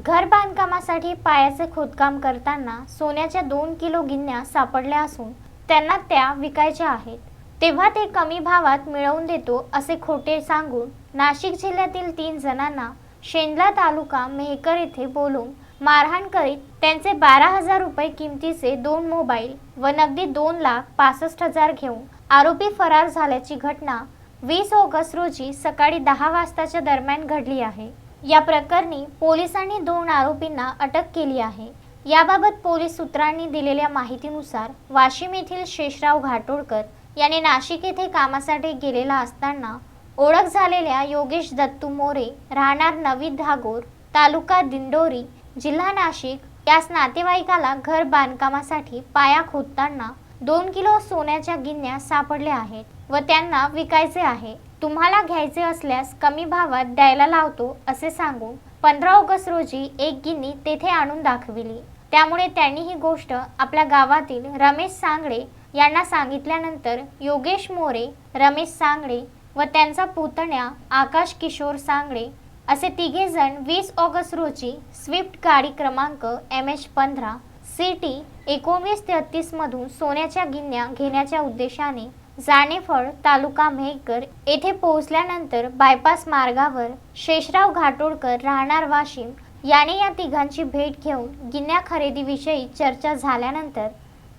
घर बांधकामासाठी पायाचे खोदकाम करताना सोन्याच्या दोन किलो गिन्या सापडल्या असून त्यांना त्या विकायच्या आहेत. तेव्हा ते कमी भावात मिळवून देतो असे खोटे सांगून नाशिक जिल्ह्यातील तीन जणांना शेंदला तालुका मेहकर येथे बोलून मारहाण करीत त्यांचे बारा हजार रुपये किमतीचे दोन मोबाईल व नगदी दोन लाख पासष्ट हजार घेऊन आरोपी फरार झाल्याची घटना वीस ऑगस्ट रोजी सकाळी दहा वाजताच्या दरम्यान घडली आहे. या प्रकरणी पोलिसांनी दोन आरोपींना अटक केली आहे. याबाबत पोलीस सूत्रांनी दिलेल्या माहितीनुसार वाशिम येथील शेषराव घाटोळकर यांनी नाशिक येथे कामासाठी गेलेला असताना ओळख झालेल्या योगेश दत्तू मोरे राहणार नवी धागोर तालुका दिंडोरी जिल्हा नाशिक यास नातेवाईकाला घर बांधकामासाठी पाया खोदताना दोन किलो सोन्याच्या गिन्या सापडल्या आहेत व त्यांना विकायचे आहे. तुम्हाला घ्यायचे असल्यास कमी भावात द्यायला लावतो असे सांगून पंधरा ऑगस्ट रोजी एक गिन्नी तेथे आणून दाखविली. त्यामुळे त्यांनी ही गोष्ट आपल्या गावातील रमेश सांगडे यांना सांगितल्यानंतर योगेश मोरे रमेश सांगडे व त्यांचा पुतण्या आकाश किशोर सांगडे असे तिघे जण वीस ऑगस्ट रोजी स्विफ्ट गाडी क्रमांक एम एच पंधरा सी टी एकोणवीस तेहत्तीसमधून सोन्याच्या गिन्या घेण्याच्या उद्देशाने जाणेफळ तालुका मेहकर येथे पोहोचल्यानंतर बायपास मार्गावर शेषराव घाटोळकर राहणार वाशिम याने या तिघांची भेट घेऊन गिन्या खरेदीविषयी चर्चा झाल्यानंतर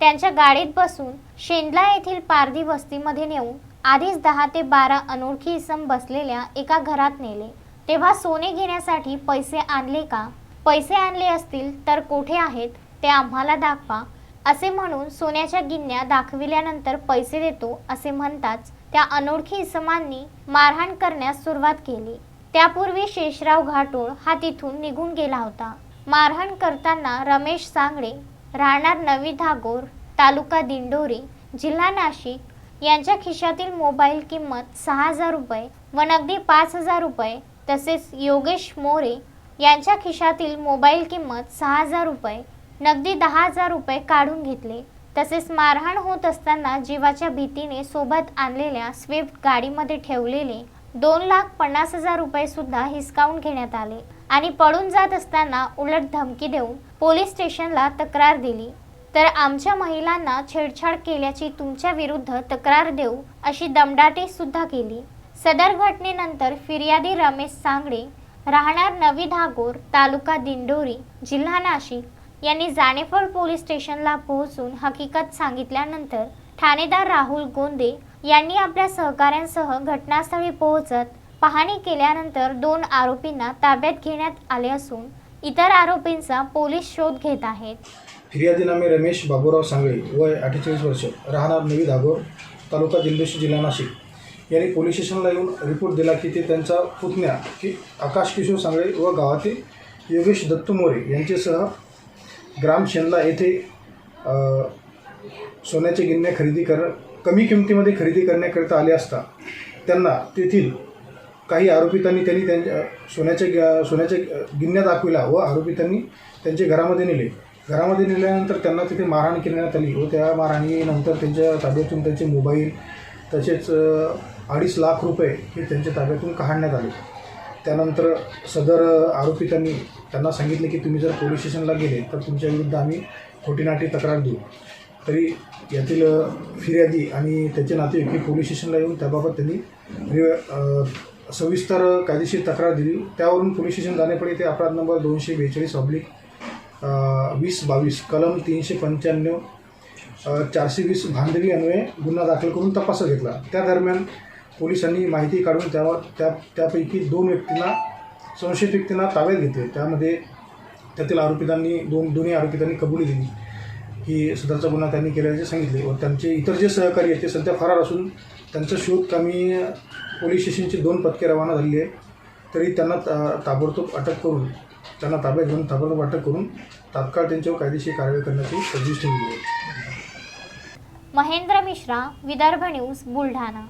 त्यांच्या गाडीत बसून शेंदला येथील पारधी वस्तीमध्ये नेऊन आधीच दहा ते बारा अनोळखी इसम बसलेल्या एका घरात नेले. तेव्हा सोने घेण्यासाठी पैसे आणले का? पैसे आणले असतील तर कोठे आहेत? ते आम्हाला दाखवा. असे म्हणून सोन्याच्या गिन्या दाखविल्यानंतर पैसे देतो असे म्हणताच त्या अनोळखी इसमांनी मारहाण करण्यास सुरुवात केली. त्यापूर्वी शेषराव घाटोळ हा तिथून निघून गेला होता. मारहाण करताना रमेश सांगळे राहणार नवी धागोर तालुका दिंडोरी जिल्हा नाशिक यांच्या खिशातील मोबाईल किंमत सहा हजार रुपये व नगदी पाच हजार रुपये तसेच योगेश मोरे यांच्या खिशातील मोबाईल किंमत सहा हजार रुपये नगदी दहा हजार रुपये काढून घेतले. तसेच मारहाण होत असताना जीवाच्या भीतीने सोबत आणलेल्या स्विफ्ट गाडीमध्ये ठेवलेले दोन लाख पन्नास हजार रुपये सुद्धा हिसकावून घेण्यात आले आणि पळून जात असताना उलट धमकी देऊन पोलीस स्टेशनला तक्रार दिली. तर आमच्या महिलांना छेडछाड केल्याची तुमच्या विरुद्ध तक्रार देऊ अशी दमदाटी सुद्धा केली. सदर घटनेनंतर फिर्यादी रमेश सांगडे राहणार नवी धागोर तालुका दिंडोरी जिल्हा नाशिक यांनी जाणेफळ पोलीस स्टेशनला पोहोचून हकीकत सांगितल्यानंतर ठाणेदार राहुल गोंदे यांनी आपल्या सहकाऱ्यांसह घटनास्थळी पोहोचत पाहणी केल्यानंतर दोन आरोपींना ताब्यात घेण्यात आले असून इतर आरोपींचा पोलीस शोध घेत आहेत. फिर्यादी नामे रमेश बाबूराव सांगळे वय अठ्ठेचाळीस वर्ष राहणार नवी धागोर तालुका जिल्ह्याशी जिल्हा नाशिक. यांनी पोलीस स्टेशनला येऊन रिपोर्ट दिला की ते त्यांचा पुतण्या की आकाश किशोर सांगळे व गावातील योगेश दत्तू मोरे यांच्यासह ग्राम शेनला येथे सोन्याचे गिन्ने खरेदी कर कमी किमतीमध्ये खरेदी करण्याकरिता आले असता त्यांना तेथील काही आरोपितांनी त्यांनी त्यांच्या सोन्याच्या सोन्याच्या गिन्या दाखविला व आरोपितांनी त्यांचे घरामध्ये नेले. घरामध्ये नेल्यानंतर त्यांना तिथे मारहाण करण्यात आली व त्या मारहाणीनंतर त्यांच्या ताब्यातून त्यांचे मोबाईल तसेच अडीच लाख रुपये हे त्यांच्या ताब्यातून काढण्यात आले. त्यानंतर सदर आरोपितांनी त्यांना सांगितले की तुम्ही जर पोलीस स्टेशनला गेले तर तुमच्या विरुद्ध आम्ही खोटीनाटी तक्रार देऊ. तरी यातील फिर्यादी आणि त्याचे नातेवाईक हे पोलीस स्टेशनला येऊन त्याबाबत त्यांनी रि- सविस्तर कायदेशीर तक्रार दिली. त्यावरून पोलीस स्टेशन जाण्यापुढे ते अपराध नंबर दोनशे बेचाळीस ऑब्लिक वीस बावीस कलम तीनशे पंच्याण्णव चारशे वीस भांडवी अन्वये गुन्हा दाखल करून तपास घेतला. त्या दरम्यान पोलिसांनी माहिती काढून त्यावर त्या त्यापैकी दोन व्यक्तींना संशयित व्यक्तींना ताब्यात घेतले त्यामध्ये त्यातील आरोपितांनी दोन दोन्ही आरोपितांनी कबुली दिली. की सदरचा गुन्हा त्यांनी केल्याचे सांगितले. व त्यांचे इतर जे सहकारी आहेत ते सध्या फरार असून त्यांचा शोध कमी पोलीस स्टेशनची दोन पथके रवाना झालेली आहे तरी त्यांना ता ताबडतोब अटक करून त्यांना ताब्यात घेऊन ताबडतोब अटक करून तात्काळ त्यांच्यावर कायदेशीर कारवाई करण्याची तरतूद ठेवली आहे. महेंद्र मिश्रा विदर्भ न्यूज बुलढाणा.